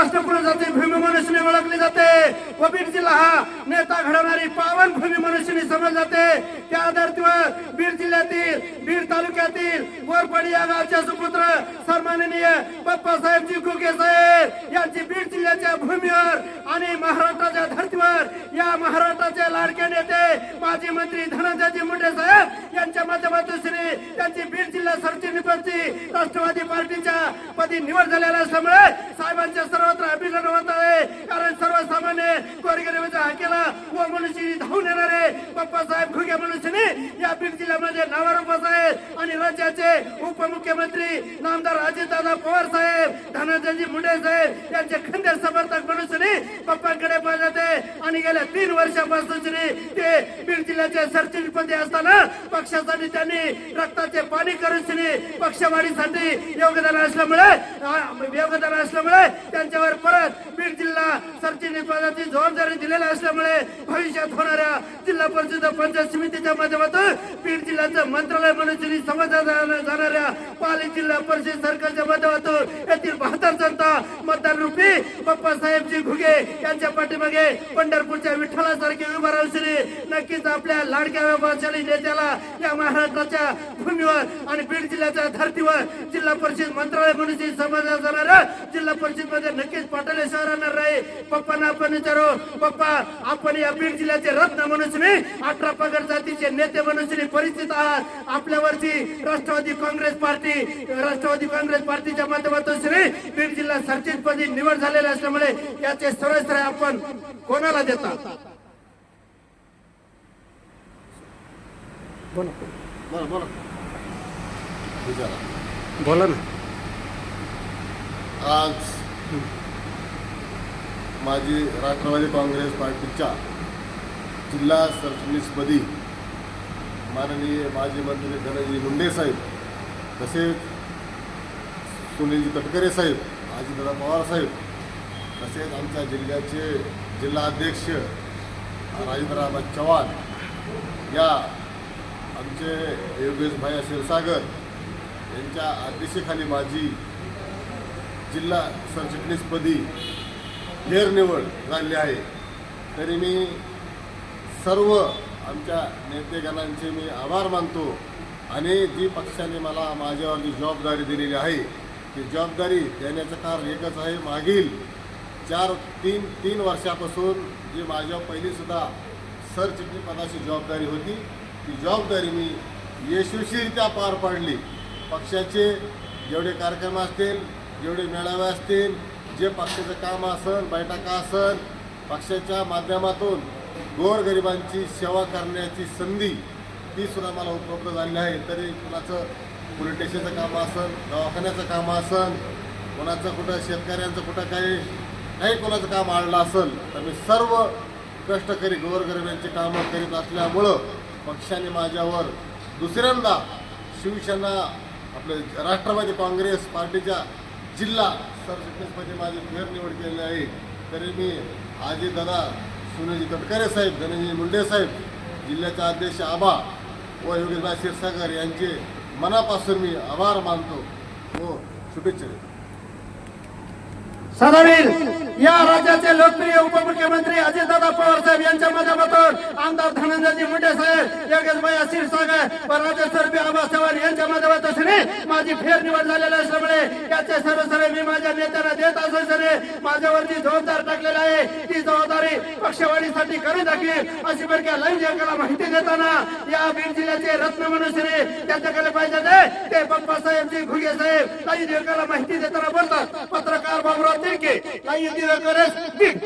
राष्ट्रपुरुषाची भूमी मनुष्यने ओळखले जाते. व बीड जिल्हा हा नेता घडवणारी पावन भूमी मनुष्यने समजले जाते. त्या धर्तीवर बीड जिल्ह्यातील बीड तालुक्यातील गोरपडी या गावचे सुपुत्र सन्माननीय बाप्पासाहेबजी घुगे साहेब यांची बीड जिल्ह्याच्या भूमीवर आणि महाराष्ट्राच्या धर्तीवर या महाराष्ट्राचे लाडके नेते माजी मंत्री धनंजयजी मुंडे साहेब यांच्या माध्यमातून श्री त्यांची बीड जिल्हा सरचिटणीपदची राष्ट्रवादी पार्टीच्या पदी निवड झालेल्या असल्यामुळे साहेबांच्या सर्व अभिनंदन होत आहे कारण सर्वसामान्य गोरगरिबाच्या हाकेला धावून मनुष्य धावून येणारे बाप्पासाहेब घुगे मनुष्यने या बीड जिल्ह्यामध्ये नावारूपास आहेत आणि राज्याचे उपमुख्यमंत्री नामदार अजितदादा पवार साहेब धनंजयजी मुंडे साहेब यांचे खंदे समर्थक मनुष्यने बाप्पा पाहत आहे. आणि गेल्या तीन वर्षापासून श्री ते बीड जिल्ह्याचे सरचिटपदी असताना पक्षासाठी त्यांनी रक्ताचे पाणी करून श्री पक्षवाढीसाठी योगदान असल्यामुळे योगदान असल्यामुळे त्यांच्यावर परत बीड जिल्हा सरचिटणीस जबाबदारी दिलेली असल्यामुळे भविष्यात होणाऱ्या जिल्हा परिषद पंचायत समितीच्या माध्यमातून बीड जिल्ह्याचं मंत्रालय म्हणून श्री समजल्या जाणाऱ्या पाली जिल्हा परिषद सरकारच्या माध्यमातून येथील बहात्तर जनता मतदार रूपी बाप्पासाहेबजी घुगे यांच्या पाठीमागे पंढरपूरच्या विठ्ठलासारखे उभा श्री नक्कीच आपल्या लाडक्या व्यवसायी नेत्याला या महाराष्ट्राच्या भूमीवर आणि बीड जिल्ह्याच्या धर्तीवर जिल्हा परिषद मंत्रालय म्हणून समजल्या जिल्हा परिषदमध्ये नक्कीच पाठवले शहरांना राहणार पप्पांना आपण विचारू. पप्पा आपण या बीड जिल्ह्याचे रत्न म्हणून श्री अठरा पगड जातीचे नेते म्हणून श्री परिचित आहात. आपल्यावरची राष्ट्रवादी काँग्रेस पार्टी राष्ट्रवादी काँग्रेस पार्टीच्या माध्यमातून श्री बीड जिल्हा सरचिटपदी निवड झालेली असल्यामुळे याचे सर्व श्रेय आपण कोणाला देता? बोला ना. आज माजी राष्ट्रवादी काँग्रेस पार्टीच्या जिल्हा सरचिटणीसपदी माननीय माजी मंत्री धनंजय मुंडे साहेब तसेच सुनीलजी तटकरे साहेब अजितदादा पवार साहेब तसेच आमच्या जिल्ह्याचे जिल्हाध्यक्ष अध्यक्ष चव्हाण या आमचे योगेश क्षीरसागर यांच्या अध्यक्षेखाली माझी जिल्हा सरचिटणीसपदी फेरनिवड झाली आहे. तरी मी सर्व आमच्या नेतेगणांचे मी आभार मानतो आणि जी पक्षाने मला माझ्यावर जी जबाबदारी दिलेली आहे ती जबाबदारी देण्याचं कारण एकच आहे. मागील चार तीन तीन वर्षापासून जी माझ्या पहिलीसुद्धा सरचिटणीपदाची जबाबदारी होती ती जबाबदारी मी यशस्वीरित्या पार पाडली. पक्षाचे जेवढे कार्यक्रम असतील जेवढे मेळावे असतील जे पक्षाचं काम असन बैठका असन पक्षाच्या माध्यमातून गोरगरिबांची सेवा करण्याची संधी ती सुद्धा मला उपलब्ध झालेली आहे. तरी कुणाचं पोलीस स्टेशनचं काम असन दवाखान्याचं काम असन कोणाचं कुठं शेतकऱ्यांचं कुठं काही काही कोणाचं काम आणलं असेल तर मी सर्व कष्टकरी गोरगरिबांची कामं करीत असल्यामुळं पक्षाने माझ्यावर दुसऱ्यांदा शिवसेना आपले राष्ट्रवादी काँग्रेस पार्टीच्या जिल्हा सरचिटणीसमध्ये माझी फेरनिवड केलेली आहे. तरी मी आजी दादा सुनीलजी तटकरे साहेब धनंजय मुंडे साहेब जिल्ह्याचे अध्यक्ष आबा व योगेशभाई क्षीरसागर यांचे मनापासून मी आभार मानतो. हो शुभेच्छा. देतो सदावीर या राज्याचे लोकप्रिय उपमुख्यमंत्री अजितदादा पवार साहेब यांच्या माध्यमातून आमदार धनंजयजी मुंडे साहेब योगेशभाई क्षीरसागर व राज्य आबा चव्हाण यांच्या माध्यमातून श्री माझी फेरनिवड झालेली असल्यामुळे याचे सर्व सर्व मी माझ्या नेत्यांना देत असून सरे माझ्यावरती जबाबदार टाकलेला आहे. ती जबाबदारी पक्षवाढीसाठी करून दाखवी अशी बरक्या लाईव्ह जगाला माहिती देताना या बीड जिल्ह्याचे रत्न मनुष्यने त्यांच्याकडे पाहिजे ते. ते बाप्पा घुगे साहेब लाईव्ह जगाला माहिती देताना बोलतात. पत्रकार बाबुराव तिरके लाईव्ह दिवाकरच बीड.